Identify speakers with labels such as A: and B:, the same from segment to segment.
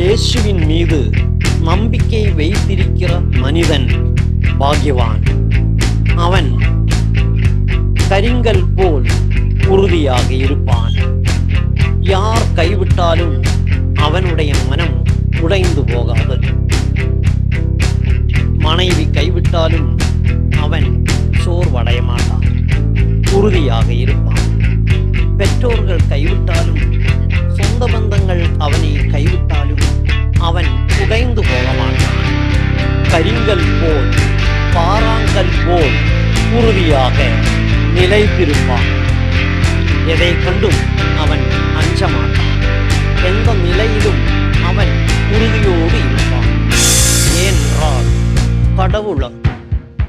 A: இயேசுவின் மீது நம்பிக்கை வைத்திருக்கிற மனிதன் பாக்கியவான். அவன் கரிங்கல் போல் உறுதியாக இருப்பான். யார் கைவிட்டாலும் அவனுடைய மனம் உடைந்து போகாது. மனைவி கைவிட்டாலும் அவன் சோர்வடைய மாட்டான். உறுதியாக இருப்பான். பெற்றோர்கள் கைவிட்டாலும் சொந்த பந்தங்கள் அவனை கைவிட்டாலும் அவன் புகைந்து போகமாட்டான். கரிங்கல் போல் பாறாங்கல் போல் உறுதியாக நிலைத்திருப்பான். எதை கண்டும் அவன் அஞ்சமாட்டான். எந்த நிலையிலும் அவன் உறுதியோடு இருப்பான். ஏனென்றால் கடவுள்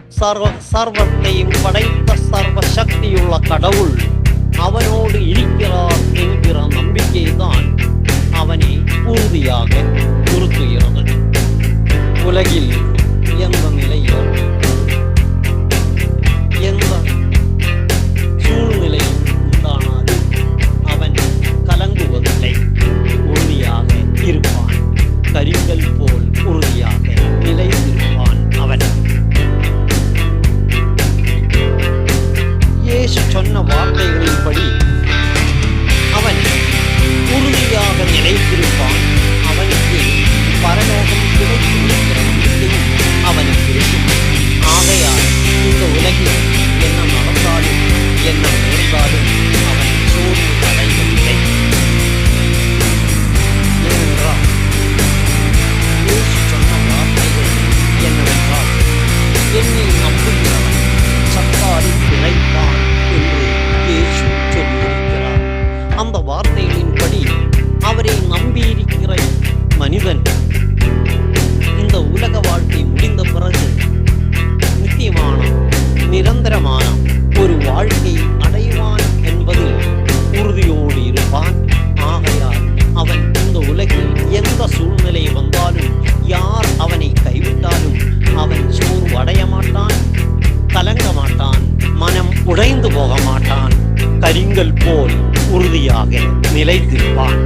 A: சர்வ சர்வத்தையும் படைத்த சர்வ சக்தியுள்ள கடவுள் அவனோடு இருக்கிறார் என்கிற நம்பிக்கைதான். Guilherme. போல் உறுதியாக நிலைத்திருப்பான்.